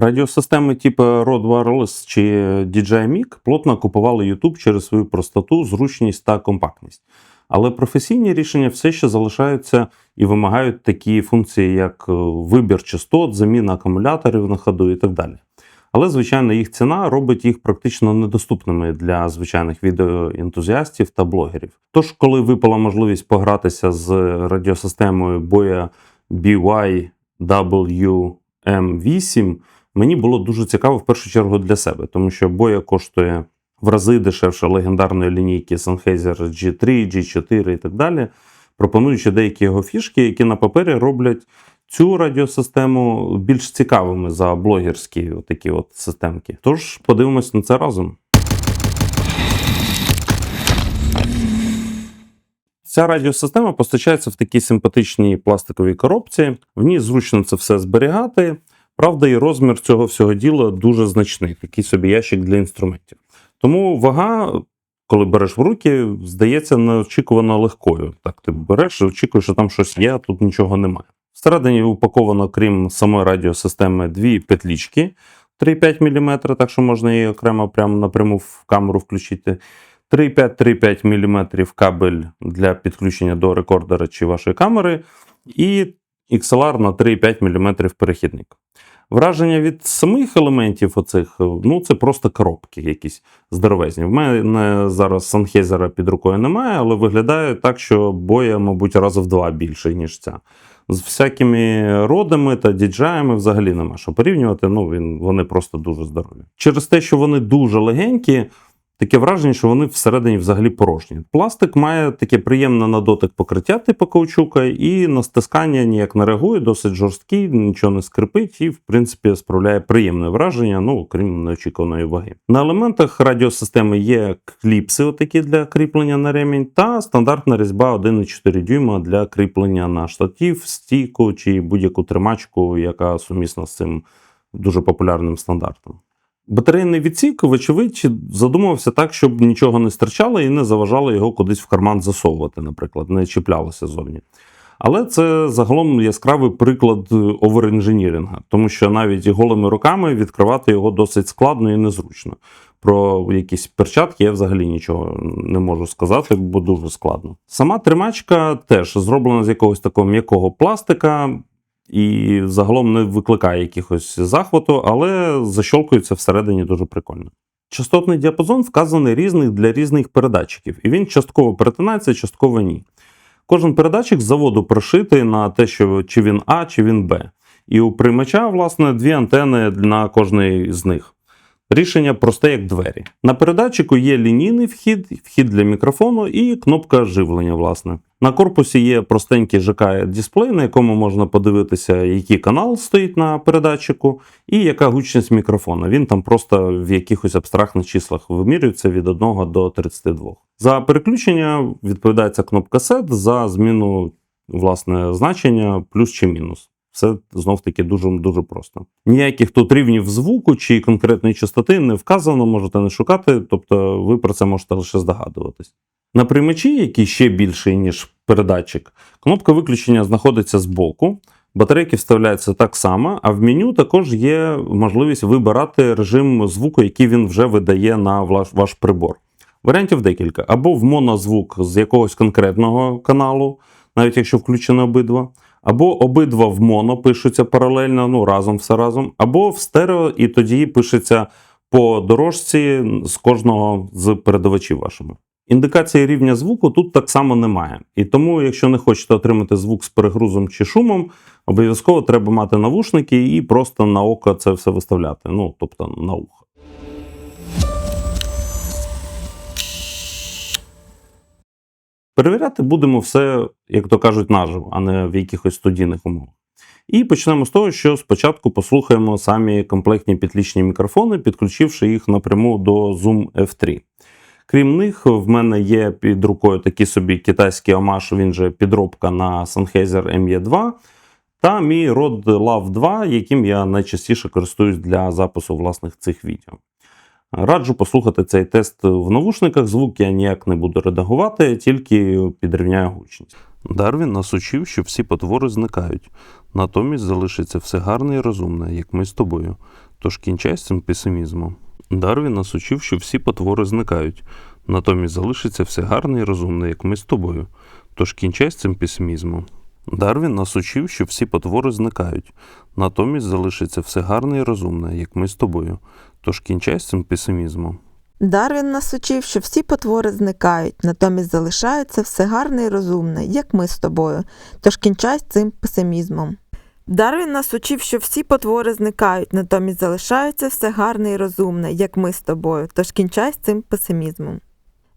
Радіосистеми типу Rode Wireless чи DJI Mic плотно купували YouTube через свою простоту, зручність та компактність. Але професійні рішення все ще залишаються і вимагають такі функції, як е, вибір частот, заміна акумуляторів на ходу і так далі. Але, звичайно, їх ціна робить їх практично недоступними для звичайних відеоентузіастів та блогерів. Тож, коли випала можливість погратися з радіосистемою Boya BYWM8, мені було дуже цікаво в першу чергу для себе, тому що Boya коштує в рази дешевше легендарної лінійки Sennheiser G3, G4 і так далі, пропонуючи деякі його фішки, які на папері роблять цю радіосистему більш цікавими за блогерські такі от системки. Тож подивимось на це разом. Ця радіосистема постачається в такій симпатичній пластиковій коробці. В ній зручно це все зберігати. Правда, і розмір цього всього діла дуже значний, такий собі ящик для інструментів. Тому вага, коли береш в руки, здається неочікувано легкою. Так, ти береш і очікуєш, що там щось є, а тут нічого немає. Всередині упаковано, крім самої радіосистеми, дві петлічки 3,5 мм, так що можна її окремо прямо напряму в камеру включити. 3,5-3,5 мм кабель для підключення до рекордера чи вашої камери, і XLR на 3,5 мм перехідник. Враження від самих елементів оцих, ну це просто коробки якісь здоровезні. В мене зараз санхезера під рукою немає, але виглядає так, що боя, мабуть, рази в два більше, ніж ця. З всякими родами та діджаями взагалі нема що порівнювати. Ну, він, вони просто дуже здорові. Через те, що вони дуже легенькі, таке враження, що вони всередині взагалі порожні. Пластик має таке приємне на дотик покриття, типу каучука, і на стискання ніяк не реагує, досить жорсткий, нічого не скрипить і, в принципі, справляє приємне враження, ну, окрім неочікуваної ваги. На елементах радіосистеми є кліпси, отакі для кріплення на ремінь, та стандартна різьба 1,4 дюйма для кріплення на штатів, стійку чи будь-яку тримачку, яка сумісна з цим дуже популярним стандартом. Батарейний відсік, вочевидь, задумувався так, щоб нічого не стирчало і не заважало його кудись в карман засовувати, наприклад, не чіплялося зовні. Але це загалом яскравий приклад оверінженірінга, тому що навіть голими руками відкривати його досить складно і незручно. Про якісь перчатки я взагалі нічого не можу сказати, бо дуже складно. Сама тримачка теж зроблена з якогось такого м'якого пластика і загалом не викликає якихось захвату, але защолкується всередині дуже прикольно. Частотний діапазон вказаний різний для різних передатчиків, і він частково перетинається, частково ні. Кожен передатчик з заводу прошитий на те, що чи він А, чи він Б. І у приймача, власне, дві антени на кожний з них. Рішення просте, як двері. На передатчику є лінійний вхід, вхід для мікрофону і кнопка живлення. власне. На корпусі є простенький ЖК-дисплей, на якому можна подивитися, який канал стоїть на передатчику, і яка гучність мікрофона. Він там просто в якихось абстрактних числах вимірюється від 1 до 32. За переключення відповідається кнопка SET за зміну власне значення плюс чи мінус. Все знов таки дуже дуже просто. Ніяких тут рівнів звуку чи конкретної частоти не вказано, можете не шукати, тобто ви про це можете лише здогадуватись. На приймачі, який ще більший, ніж передатчик, кнопка виключення знаходиться збоку. Батарейки вставляються так само, а в меню також є можливість вибирати режим звуку, який він вже видає на ваш, прибор. Варіантів декілька. Або в монозвук з якогось конкретного каналу, навіть якщо включено обидва. Або обидва в моно пишуться паралельно, ну разом все разом, або в стерео, і тоді пишеться по дорожці з кожного з передавачів вашими. Індикації рівня звуку тут так само немає. І тому, якщо не хочете отримати звук з перегрузом чи шумом, обов'язково треба мати навушники і просто на око це все виставляти. Ну, тобто на ухо. Перевіряти будемо все, як то кажуть, наживо, а не в якихось студійних умовах. І почнемо з того, що спочатку послухаємо самі комплектні підлічні мікрофони, підключивши їх напряму до Zoom F3. Крім них, в мене є під рукою такий собі китайський омаш, він же підробка на Sennheiser ME2, та мій Rode Lav 2, яким я найчастіше користуюсь для запису власних цих відео. Раджу послухати цей тест в навушниках. Звук я ніяк не буду редагувати, тільки підрівняю гучність. Дарвін нас учив, що всі потвори зникають. Натомість залишиться все гарне і розумне, як ми з тобою. Тож кінчай з цим песимізмом. Дарвін нас учив, що всі потвори зникають, натомість залишиться все гарне і розумне, як ми з тобою. Тож кінчай з цим песимізмом. Дарвін нас учив, що всі потвори зникають, натомість залишиться все гарне і розумне, як ми з тобою. Тож кінчай з цим песимізмом. Дарвін нас учив, що всі потвори зникають, натомість залишається все гарне і розумне, як ми з тобою. Тож кінчай з цим песимізмом. Дарвін нас учив, що всі потвори зникають, натомість залишається все гарне і розумне, як ми з тобою. Тож кінчай з цим песимізмом.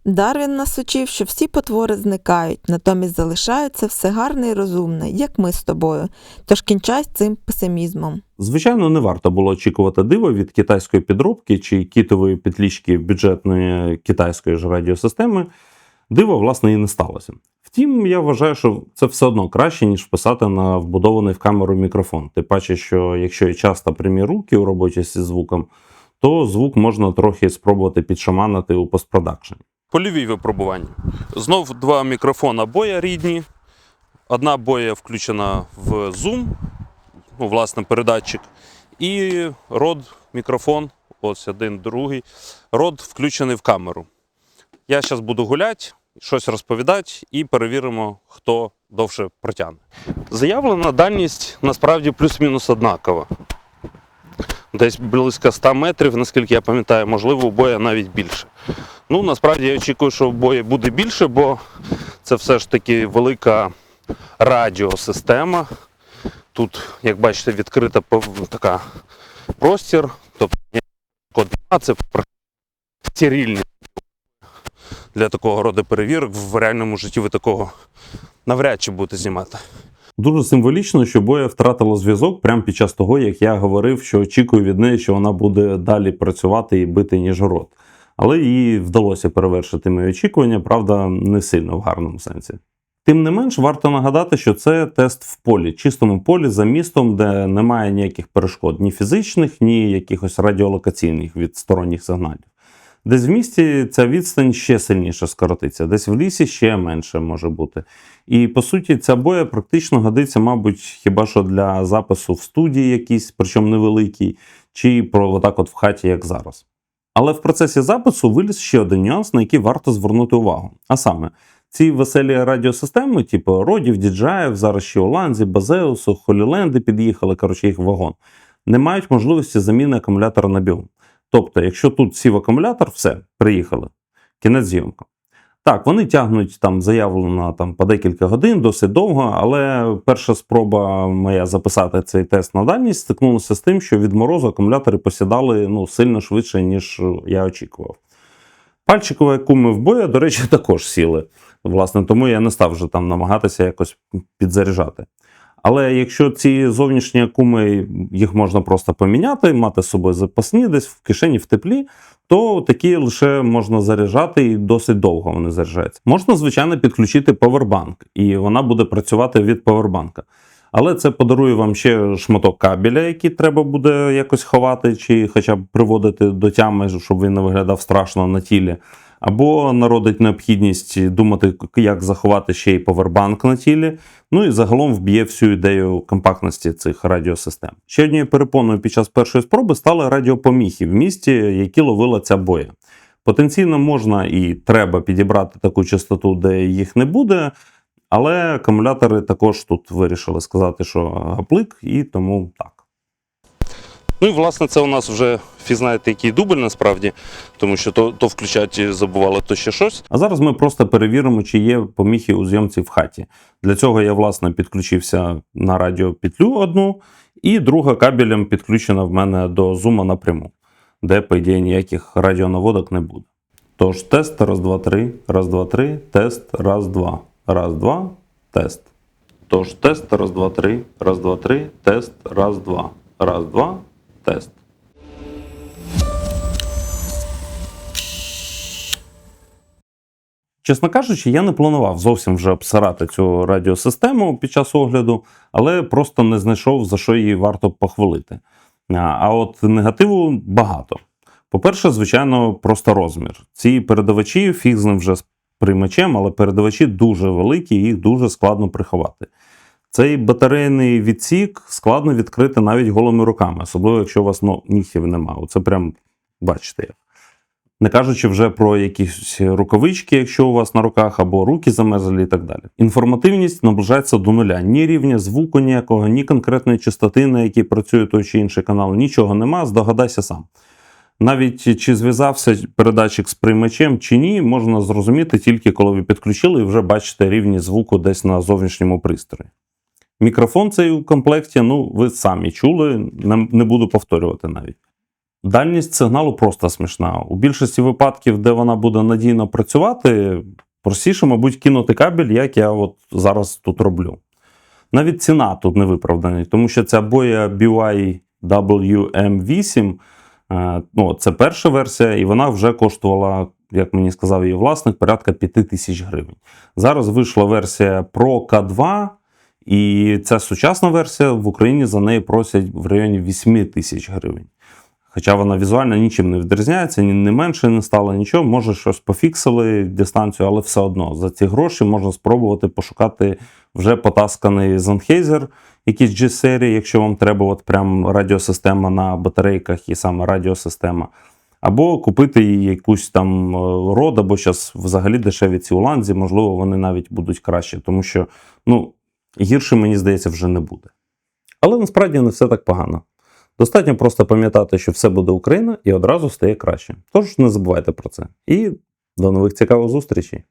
Дарвін нас учив, що всі потвори зникають, натомість залишається все гарне і розумне, як ми з тобою. Тож кінчай з цим песимізмом. Звичайно, не варто було очікувати диво від китайської підробки чи кітової підлічки бюджетної китайської ж радіосистеми. Диво, власне, і не сталося. Втім, я вважаю, що це все одно краще, ніж вписати на вбудований в камеру мікрофон. Тим паче, що якщо є часто прямі руки у роботі зі звуком, то звук можна трохи спробувати підшаманити у постпродакшені. Польові випробування. Знов два мікрофона боя рідні. Одна боя включена в Zoom, ну, власне, передатчик. І род мікрофон, ось один, другий. Род включений в камеру. Я зараз буду гуляти, щось розповідати і перевіримо, хто довше протягне. Заявлена дальність насправді плюс-мінус однакова. Десь близько 100 метрів, наскільки я пам'ятаю, можливо, у боя навіть більше. Ну, насправді я очікую, що в бої буде більше, бо це все ж таки велика радіосистема. Тут, як бачите, відкрита така простір, тобто це стерильні для такого роду перевірок. В реальному житті ви такого навряд чи будете знімати. Дуже символічно, що Боя втратила зв'язок прямо під час того, як я говорив, що очікую від неї, що вона буде далі працювати і бити ніж рот. Але їй вдалося перевершити мої очікування, правда, не сильно в гарному сенсі. Тим не менш, варто нагадати, що це тест в полі, чистому полі за містом, де немає ніяких перешкод ні фізичних, ні якихось радіолокаційних від сторонніх сигналів. Десь в місті ця відстань ще сильніше скоротиться, десь в лісі ще менше може бути. І по суті, ця боя практично годиться, мабуть, хіба що для запису в студії якійсь, причому невеликій, чи про отак от в хаті, як зараз. Але в процесі запису виліз ще один нюанс, на який варто звернути увагу. А саме, ці веселі радіосистеми, типу Родів, Діджаєв, зараз ще Оланзі, Базеусу, Холіленди під'їхали, коротше, їх вагон, не мають можливості заміни акумулятора на бігун. Тобто, якщо тут сів акумулятор, все, приїхали. Кінець зйомка. Так, вони тягнуть там заявлено там по декілька годин, досить довго, але перша спроба моя записати цей тест на дальність стикнулася з тим, що від морозу акумулятори посідали ну, сильно швидше, ніж я очікував. Пальчикові куми в боя, до речі, також сіли. Власне, тому я не став вже там намагатися якось підзаряджати. Але якщо ці зовнішні акуми їх можна просто поміняти, мати з собою запасні десь в кишені в теплі, то такі лише можна заряджати і досить довго вони заряджаються. Можна, звичайно, підключити повербанк, і вона буде працювати від повербанка. Але це подарує вам ще шматок кабеля, який треба буде якось ховати, чи хоча б приводити до тями, щоб він не виглядав страшно на тілі. Або народить необхідність думати, як заховати ще й повербанк на тілі. Ну і загалом вб'є всю ідею компактності цих радіосистем. Ще однією перепоною під час першої спроби стали радіопоміхи в місті, які ловила ця боя. Потенційно можна і треба підібрати таку частоту, де їх не буде, але акумулятори також тут вирішили сказати, що гаплик, і тому так. Ну і власне це у нас вже фі знаєте, який дубль насправді, тому що то, то включати забували, то ще щось. А зараз ми просто перевіримо, чи є поміхи у зйомці в хаті. Для цього я власне підключився на радіопетлю одну, і друга кабелем підключена в мене до зума напряму, де, по ідеї, ніяких радіонаводок не буде. Тож тест, раз, два, три, раз, два, три, тест, раз, два, раз, два, тест. Тож тест, раз, два, три, раз, два, три, тест, раз, два, раз, два, тест. Чесно кажучи, я не планував зовсім вже обсирати цю радіосистему під час огляду, але просто не знайшов за що її варто похвалити. А- от негативу багато. По-перше, звичайно, просто розмір. Ці передавачі, фіг з ним вже з приймачем, але передавачі дуже великі, їх дуже складно приховати. Цей батарейний відсік складно відкрити навіть голими руками, особливо якщо у вас ну, нігтів немає. Оце прям бачите. Не кажучи вже про якісь рукавички, якщо у вас на руках, або руки замерзлі і так далі. Інформативність наближається до нуля. Ні рівня звуку ніякого, ні конкретної частоти, на якій працює той чи інший канал, нічого нема, здогадайся сам. Навіть чи зв'язався передатчик з приймачем чи ні, можна зрозуміти тільки коли ви підключили і вже бачите рівні звуку десь на зовнішньому пристрої. Мікрофон цей у комплекті, ну, ви самі чули, не, буду повторювати навіть. Дальність сигналу просто смішна. У більшості випадків, де вона буде надійно працювати, простіше, мабуть, кинути кабель, як я от зараз тут роблю. Навіть ціна тут не виправдана, тому що ця боя BY WM8, е, ну, це перша версія, і вона вже коштувала, як мені сказав її власник, порядка 5 тисяч гривень. Зараз вийшла версія Pro K2, і ця сучасна версія в Україні за неї просять в районі 8 тисяч гривень. Хоча вона візуально нічим не відрізняється, ні не менше не стало нічого. Може, щось пофіксили дистанцію, але все одно за ці гроші можна спробувати пошукати вже потасканий Sennheiser, якийсь G-серії, якщо вам треба от прям радіосистема на батарейках і саме радіосистема. Або купити їй якусь там е, род, або зараз взагалі дешеві ці уланзі, можливо, вони навіть будуть краще, тому що ну, гірше, мені здається, вже не буде. Але насправді не все так погано. Достатньо просто пам'ятати, що все буде Україна і одразу стає краще. Тож не забувайте про це. І до нових цікавих зустрічей!